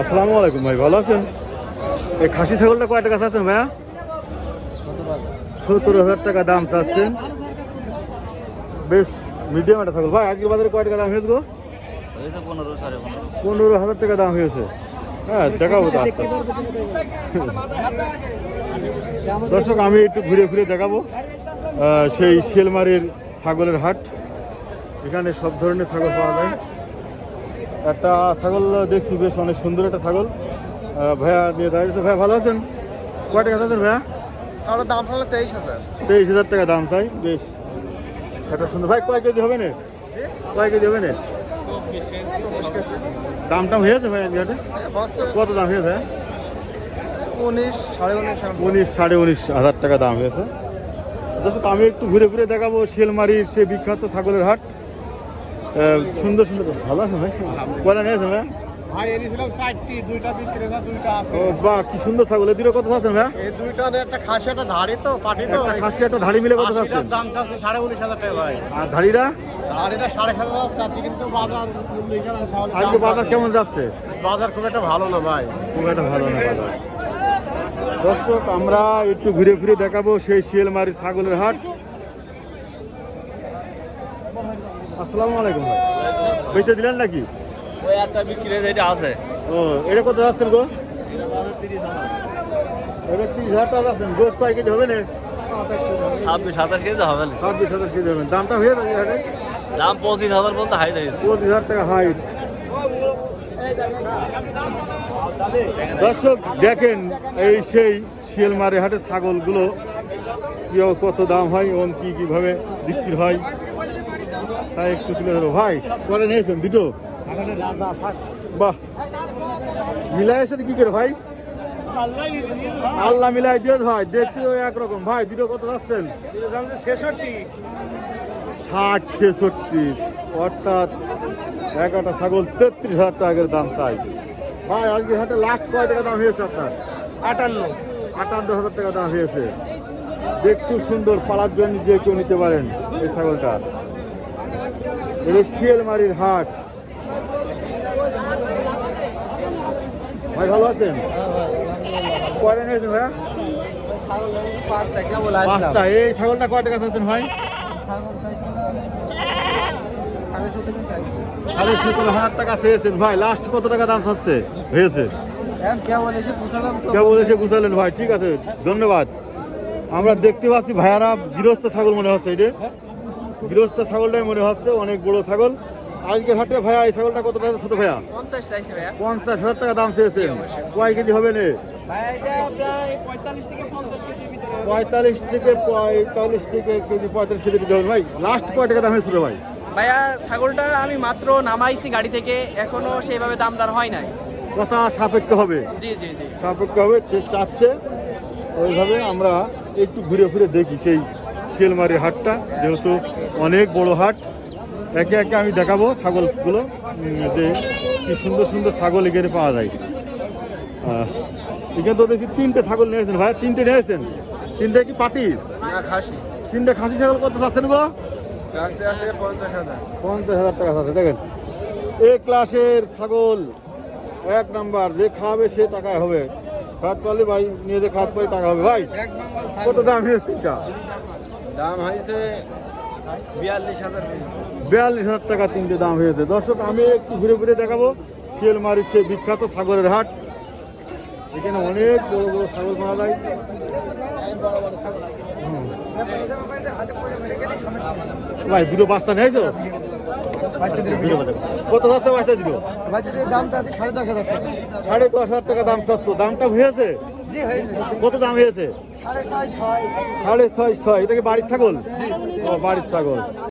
আসসালামু আলাইকুম ভাই, ভালো আছেন? এই খাসি ছাগলটা কয় টাকা চাচ্ছেন ভাইয়া? সত্তর হাজার টাকা দাম চাচ্ছেন। বেশ মিডিয়াম একটা ছাগল। ভাই আজকের বাজারে কয় টাকা দাম হয়েছে গো? পনেরো হাজার টাকা দাম হয়েছে। হ্যাঁ দেখাবো তো দর্শক, আমি একটু ঘুরে ঘুরে দেখাবো। সেই শিলমারির ছাগলের হাট। এখানে সব ধরনের ছাগল পাওয়া যায়। একটা ছাগল দেখছি বেশ অনেক সুন্দর একটা ছাগল। ভাইয়া দিয়ে দাঁড়িয়েছে ভাইয়া ভালো আছেন? কয় টাকা আছেন ভাইয়া? ছাগলের দাম ছাড়লে তেইশ হাজার। তেইশ হাজার টাকা দাম চাই বেশ। একটা সুন্দর। ভাই কয় কেজি হবে না? কয় কেজি হবে না? দাম টাম হয়েছে ভাই আজকে হাটে? কত দাম হয়েছে উনিশ সাড়ে উনিশ উনিশ সাড়ে উনিশ হাজার টাকা দাম হয়েছে। দর্শক আমি একটু ঘুরে ঘুরে দেখাবো শিলমারির সে বিখ্যাত ছাগলের হাট। সুন্দর সুন্দর ভালো আছে ভাই? কয়টা নিয়েছে ভাই? ভাই এনেছিলাম ষাটটি দুইটা দুইটা আছে। ও বাহ কি সুন্দর ছাগল। এই দুটো কত আছেন ভাই? এই দুইটা একটা খাসি একটা ধাড়ি তো পাটি তো। একটা খাসি একটা ধাড়ি মিলে কত দাম টাকা ভাই। আর ধাড়িটা? ধাড়িটা চাচ্ছি কিন্তু বাজার আজকে বাজার কেমন যাচ্ছে? বাজার খুব একটা ভালো না ভাই। খুব একটা ভালো না বাজার দর্শক আমরা একটু ঘুরে ঘুরে দেখাবো সেই শিয়ালমারির ছাগলের হাট। আসসালামু আলাইকুম ভাই। বেঁচে দিলেন নাকি? ওই একটা বিক্রি যেটা আছে। ও এটা কত যাচ্ছেন গো? এটা তিরিশ হাজার। টাকা যাচ্ছেন। গোস কয় কেজি হবে না? ছাব্বিশ হাজার কেজি হবে না। ছাব্বিশ হাজার কেজি হবে। দামটা হয়ে যাবে হাটে দাম পঁচিশ হাজার বলতে হাইট হয়েছে। পঁচিশ হাজার টাকা হাইট দর্শক দেখেন এই সেই শিয়ালমারি হাটের ছাগলগুলো কি কত দাম হয় এবং কি কীভাবে বিক্রি হয়। তাই একটু তুলে ধরো। ভাই পরে নিয়েছেন দুটো। বাহ। মিলাই এসে কি করে ভাই? আল্লাহ মিলাই দিয়ে ভাই দেখতেও একরকম। ভাই দুটো কত যাচ্ছেন ছেষট্টি ষাট ছেষট্টি। অর্থাৎ এগারোটা ছাগল তেত্রিশ হাজার টাকার দাম চাই। ভাই আজকে হাটে লাস্ট কয় টাকা দাম হয়েছে আপনার? আটান্ন। আটান্ন হাজার টাকা দাম হয়েছে। দেখতে সুন্দর পালার জন্য যে কেউ নিতে পারেন এই ছাগলটা। এটা শিয়ালমারির হাট। ভাই, ভালো আছেন? কয়টা নিয়েছেন ভাই পাঁচটা। এই ছাগলটা কয় টাকা চাচ্ছেন ভাই? সাড়ে সতেরো হাজার টাকা চেয়েছেন। ভাই লাস্ট কত টাকা দাম চাচ্ছে? হয়েছে। কেবল এসে গুছালেন ভাই, ঠিক আছে। ধন্যবাদ। আমরা দেখতে পাচ্ছি ভাইয়ারা গৃহস্থ ছাগল মনে হচ্ছে এটা গৃহস্থ ছাগলটাই মনে হচ্ছে অনেক বড় ছাগল। আজকে হাটে ভাইয়া এই ছাগলটা কত টাকা? ছোট ভাইয়া? পঞ্চাশ পঞ্চাশ হাজার টাকা দাম চেয়েছে। কয় কেজি হবে না? পঁয়তাল্লিশ থেকে। পঁয়তাল্লিশ থেকে কেজি পঁয়তাল্লিশ কেজি দিতে হবে। ভাই লাস্ট কয় টাকা দাম হয়েছিল ভাই? ভাইয়া ছাগলটা আমি মাত্র নামাইছি গাড়ি থেকে এখনও সেইভাবে দাম দর হয় নাই। কথা সাপেক্ষ হবে। জি জি জি। সাপেক্ষ হবে সে চাচ্ছে। ওইভাবে আমরা একটু ঘুরে ফিরে দেখি সেই শিলমারি হাটটা যেহেতু অনেক বড় হাট একে একে আমি দেখাবো ছাগলগুলো যে কি সুন্দর সুন্দর ছাগল এখানে পাওয়া যায়। এখানে তো দেখছি তিনটে ছাগল নিয়েছেন ভাই তিনটে নিয়েছেন তিনটে কি পাটি? তিনটে খাসি ছাগল কত চাচ্ছেন গো? পঞ্চাশ হাজার। টাকা আছে দেখেন। এ ক্লাসের ছাগল এক নাম্বার যে খাওয়াবে সে টাকায় হবে। খাত পারলে ভাই নিয়ে যে খাত পাই টাকা হবে। ভাই কত দাম হয়েছে তিনটা দাম হয়েছে বিয়াল্লিশ হাজার বিয়াল্লিশ হাজার টাকা তিনটে দাম হয়েছে। দর্শক আমি একটু ঘুরে ঘুরে দেখাবো। শিয়ালমারির সে বিখ্যাত ছাগলের হাট। এখানে অনেক বড় বড় ছাগল পাওয়া যায়। ভাই দুটো বাচ্চা নেই তো? দুটো বাচ্চা। কত বাচ্চা বাচ্চা দিল? বাচ্চাদের দাম চাচ্ছি সাড়ে দশ হাজার টাকা। সাড়ে দশ হাজার টাকা দাম চাচ্ছ দামটা হয়েছে? জি হয়েছে। কত দাম হয়েছে? সাড়ে ছয় ছয়। সাড়ে ছয় ছয়। এটা কি বাড়ির ছাগল? ও বাড়ির ছাগল।